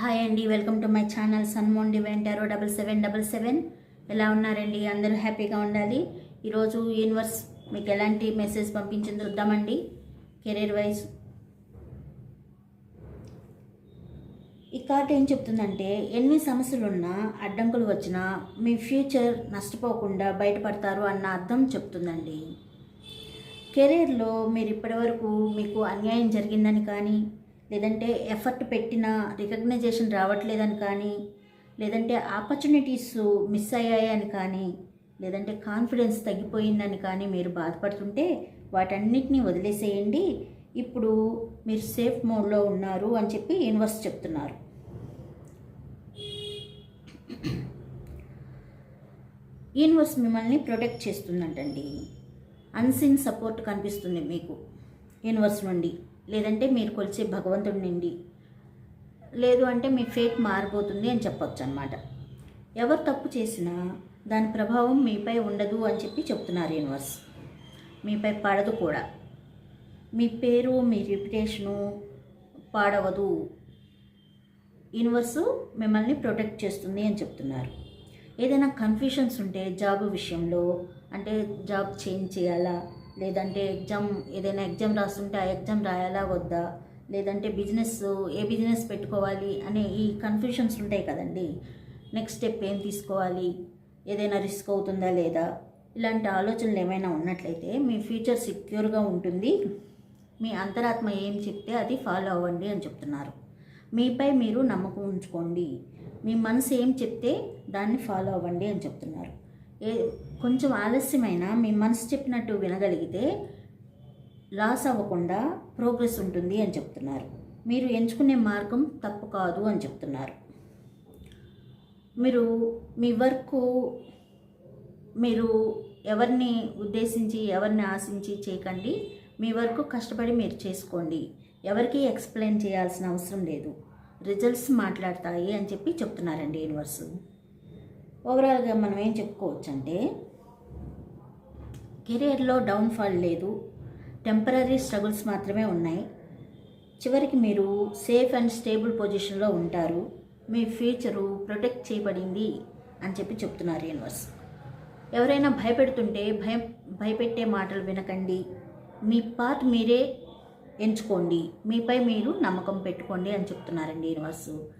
Hi అండి welcome to my channel సన్మోన్ డివెంట్ టారో డబల్ సెవెన్ డబల్ సెవెన్. ఎలా ఉన్నారండి? అందరూ హ్యాపీగా ఉండాలి. ఈరోజు యూనివర్స్ మీకు ఎలాంటి మెసేజ్ పంపించింది చూద్దామండి. Career wise. ఈ కార్డ్ ఏం చెప్తుందంటే ఎన్ని సమస్యలున్నా అడ్డంకులు వచ్చినా మీ ఫ్యూచర్ నష్టపోకుండా బయటపడతారు అన్న అర్థం చెప్తుందండి. కెరీర్లో మీరు ఇప్పటివరకు మీకు అన్యాయం జరిగిందని కానీ లేదంటే ఎఫర్ట్ పెట్టిన రికగ్నైజేషన్ రావట్లేదని కానీ లేదంటే ఆపర్చునిటీస్ మిస్ అయ్యాయని కానీ లేదంటే కాన్ఫిడెన్స్ తగ్గిపోయిందని కానీ మీరు బాధపడుతుంటే వాటన్నిటినీ వదిలేసేయండి. ఇప్పుడు మీరు సేఫ్ మోడ్లో ఉన్నారు అని చెప్పి యూనివర్స్ చెప్తున్నారు. యూనివర్స్ మిమ్మల్ని ప్రొటెక్ట్ చేస్తుందంటండి. అన్సిన్ సపోర్ట్ కనిపిస్తుంది మీకు. యూనివర్స్ నుండి. లేదంటే మీరు కొలిచే భగవంతుడి నుండి. లేదు అంటే మీ ఫేట్ మారిపోతుంది అని చెప్పొచ్చు అనమాట ఎవరు తప్పు చేసినా దాని ప్రభావం మీపై ఉండదు అని చెప్పి చెప్తున్నారు యూనివర్స్. మీపై పడదు కూడా. మీ పేరు మీ రెప్యుటేషను పాడవదు. యూనివర్సు మిమ్మల్ని ప్రొటెక్ట్ చేస్తుంది అని చెప్తున్నారు. ఏదైనా కన్ఫ్యూషన్స్ ఉంటే జాబ్ విషయంలో అంటే జాబ్ చేంజ్ చేయాలా? లేదంటే ఎగ్జామ్ ఏదైనా ఎగ్జామ్ రాస్తుంటే ఆ ఎగ్జామ్ రాయాలా వద్దా? లేదంటే బిజినెస్ ఏ బిజినెస్ పెట్టుకోవాలి అనే ఈ కన్ఫ్యూషన్స్ ఉంటాయి కదండి. నెక్స్ట్ స్టెప్ ఏం తీసుకోవాలి? ఏదైనా రిస్క్ అవుతుందా లేదా? ఇలాంటి ఆలోచనలు ఏమైనా ఉన్నట్లయితే మీ ఫ్యూచర్ సెక్యూర్గా ఉంటుంది. మీ అంతరాత్మ ఏం చెప్తే అది ఫాలో అవ్వండి అని చెప్తున్నారు. మీపై మీరు నమ్మకం ఉంచుకోండి. మీ మనసు ఏం చెప్తే దాన్ని ఫాలో అవ్వండి అని చెప్తున్నారు. ఏ కొంచెం ఆలస్యమైన మీ మనసు చెప్పినట్టు వినగలిగితే లాస్ అవ్వకుండా ప్రోగ్రెస్ ఉంటుంది అని చెప్తున్నారు. మీరు ఎంచుకునే మార్గం తప్పు కాదు అని చెప్తున్నారు. మీరు మీ వర్క్ మీరు ఎవరిని ఉద్దేశించి ఎవరిని ఆశించి చేయకండి. మీ వర్క్ కష్టపడి మీరు చేసుకోండి. ఎవరికి ఎక్స్ప్లెయిన్ చేయాల్సిన అవసరం లేదు. రిజల్ట్స్ మాట్లాడతాయి అని చెప్పి చెప్తున్నారండి యూనివర్స్. ఓవరాల్గా మనం ఏం చెప్పుకోవచ్చు అంటే కెరియర్లో డౌన్ఫాల్ లేదు టెంపరీ స్ట్రగుల్స్ మాత్రమే ఉన్నాయి. చివరికి మీరు సేఫ్ అండ్ స్టేబుల్ పొజిషన్లో ఉంటారు. మీ ఫ్యూచరు ప్రొటెక్ట్ చేయబడింది అని చెప్పి చెప్తున్నారు యూనివర్స్. ఎవరైనా భయపెడుతుంటే భయం భయపెట్టే మాటలు వినకండి. మీ పార్ట్ మీరే ఎంచుకోండి. మీపై మీరు నమ్మకం పెట్టుకోండి అని చెప్తున్నారండి యూనివర్సు.